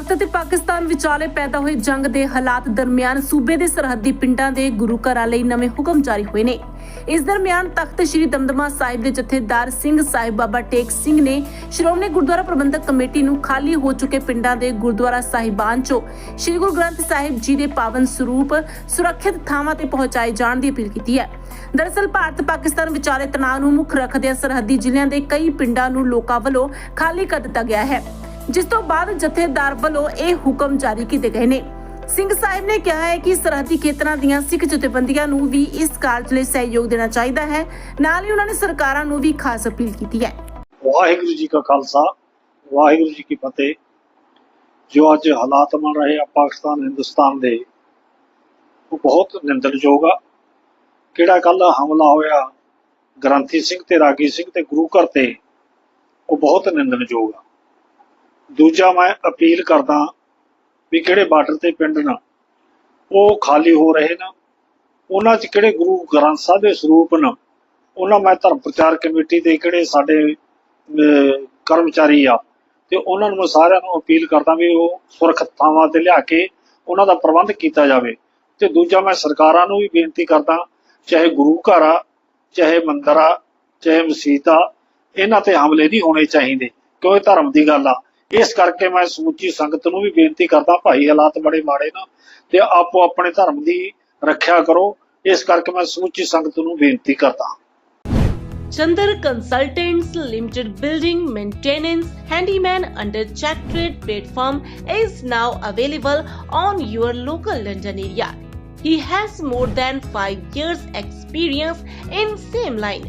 ਅਤੇ ਪਾਕਿਸਤਾਨ ਵਿਚਾਲੇ ਪੈਦਾ ਹੋਏ ਜੰਗ ਦੇ ਹਾਲਾਤ ਦਰਮਿਆਨ ਸੂਬੇ ਦੇ ਸਰਹੱਦੀ ਪਿੰਡਾਂ ਦੇ ਗੁਰੂ ਘਰਾਂ ਲਈ ਨਵੇਂ ਹੁਕਮ ਜਾਰੀ ਹੋਏ ਨੇ। ਇਸ ਦਰਮਿਆਨ ਤਖਤ ਸ੍ਰੀ ਦਮਦਮਾ ਸਾਹਿਬ ਦੇ ਜਥੇਦਾਰ ਸਿੰਘ ਸਾਹਿਬ ਬਾਬਾ ਟੇਕ ਸਿੰਘ ਨੇ ਸ਼੍ਰੋਮਣੀ ਗੁਰਦੁਆਰਾ ਪ੍ਰਬੰਧਕ ਕਮੇਟੀ ਨੂੰ ਖਾਲੀ ਹੋ ਚੁੱਕੇ ਪਿੰਡਾਂ ਦੇ ਗੁਰਦੁਆਰਾ ਸਾਹਿਬਾਨ ਚੋਂ ਸ੍ਰੀ ਗੁਰੂ ਗ੍ਰੰਥ ਸਾਹਿਬ ਜੀ ਦੇ ਪਾਵਨ ਸਰੂਪ ਸੁਰੱਖਿਅਤ ਥਾਵਾਂ ਤੇ ਪਹੁੰਚਾਏ ਜਾਣ ਦੀ ਅਪੀਲ ਕੀਤੀ ਹੈ। ਦਰਅਸਲ ਭਾਰਤ ਪਾਕਿਸਤਾਨ ਵਿਚਾਲੇ ਤਣਾਅ ਨੂੰ ਮੁੱਖ ਰੱਖਦਿਆਂ ਸਰਹੱਦੀ ਜ਼ਿਲ੍ਹਿਆਂ ਦੇ ਕਈ ਪਿੰਡਾਂ ਨੂੰ ਲੋਕਾਂ ਵੱਲੋਂ ਖਾਲੀ ਕਰ ਦਿੱਤਾ ਗਿਆ ਹੈ। ਜਿਸ ਤੋਂ ਬਾਅਦ ਜਥੇਦਾਰ ਵੱਲੋਂ ਇਹ ਹੁਕਮ ਜਾਰੀ ਕੀਤੇ ਗਏ ਨੇ। ਸਿੰਘ ਸਾਹਿਬ ਨੇ ਕਿਹਾ ਹੈ ਕਿ ਸਰਹੱਦੀ ਖੇਤਰਾਂ ਦੀਆਂ ਸਿੱਖ ਜਥੇਬੰਦੀਆਂ ਨੂੰ ਵੀ ਇਸ ਕਾਰਜ ਲਈ ਸਹਿਯੋਗ ਦੇਣਾ ਚਾਹੀਦਾ ਹੈ। ਨਾਲ ਹੀ ਉਹਨਾਂ ਨੇ ਸਰਕਾਰਾਂ ਨੂੰ ਵੀ ਖਾਸ ਅਪੀਲ ਕੀਤੀ ਹੈ। ਵਾਹਿਗੁਰੂ ਜੀ ਕਾ ਖਾਲਸਾ, ਵਾਹਿਗੁਰੂ ਜੀ ਕੀ ਫਤਿਹ। ਜੋ ਅੱਜ ਹਾਲਾਤ ਬਣ ਰਹੇ ਆ ਪਾਕਿਸਤਾਨ, ਹਿੰਦੁਸਤਾਨ ਦੇ, ਉਹ ਬਹੁਤ ਨਿੰਦਣਯੋਗ ਆ। ਕਿਹੜਾ ਕੱਲ ਹਮਲਾ ਹੋਇਆ, ਗ੍ਰੰਥੀ ਸਿੰਘ ਤੇ ਰਾਗੀ ਸਿੰਘ ਤੇ ਗੁਰੂ ਘਰ ਤੇ, ਉਹ ਬਹੁਤ ਨਿੰਦਣਯੋਗ ਆ। ਦੂਜਾ ਮੈਂ ਅਪੀਲ ਕਰਦਾ ਵੀ ਕਿਹੜੇ ਬਾਰਡਰ ਤੇ ਪਿੰਡ ਨਾ ਉਹ ਖਾਲੀ ਹੋ ਰਹੇ ਨੇ, ਉਹਨਾਂ 'ਚ ਕਿਹੜੇ ਗੁਰੂ ਗ੍ਰੰਥ ਸਾਹਿਬ ਦੇ ਸਰੂਪ ਨੇ, ਉਹਨਾਂ ਮੈਂ ਧਰਮ ਪ੍ਰਚਾਰ ਕਮੇਟੀ ਦੇ ਕਿਹੜੇ ਸਾਡੇ ਕਰਮਚਾਰੀ ਆ, ਤੇ ਉਹਨਾਂ ਨੂੰ ਮੈਂ ਸਾਰਿਆਂ ਨੂੰ ਅਪੀਲ ਕਰਦਾ ਵੀ ਉਹ ਸੁਰੱਖਿਅਤ ਥਾਵਾਂ ਤੇ ਲਿਆ ਕੇ ਉਹਨਾਂ ਦਾ ਪ੍ਰਬੰਧ ਕੀਤਾ ਜਾਵੇ। ਤੇ ਦੂਜਾ ਮੈਂ ਸਰਕਾਰਾਂ ਨੂੰ ਵੀ ਬੇਨਤੀ ਕਰਦਾ, ਚਾਹੇ ਗੁਰੂ ਘਰ ਆ, ਚਾਹੇ ਮੰਦਿਰ ਆ, ਚਾਹੇ ਮਸੀਤ ਆ, ਇਹਨਾਂ ਤੇ ਹਮਲੇ ਨਹੀਂ ਹੋਣੇ ਚਾਹੀਦੇ, ਕਿਉਂਕਿ ਧਰਮ ਦੀ ਗੱਲ ਆ। ਇਸ ਕਰਕੇ ਮੈਂ ਸਮੁੱਚੀ ਸੰਗਤ ਨੂੰ ਵੀ ਬੇਨਤੀ ਕਰਦਾ ਭਾਈ ਹਾਲਾਤ ਬੜੇ ਮਾੜੇ ਨੇ ਤੇ ਆਪੋ ਆਪਣੇ ਧਰਮ ਦੀ ਰੱਖਿਆ ਕਰੋ ਇਸ ਕਰਕੇ ਮੈਂ ਸਮੁੱਚੀ ਸੰਗਤ ਨੂੰ ਬੇਨਤੀ ਕਰਦਾ Chandar Consultants Limited building maintenance handyman under check trade platform is now available on your local London area. He has more than 5 years experience in same line.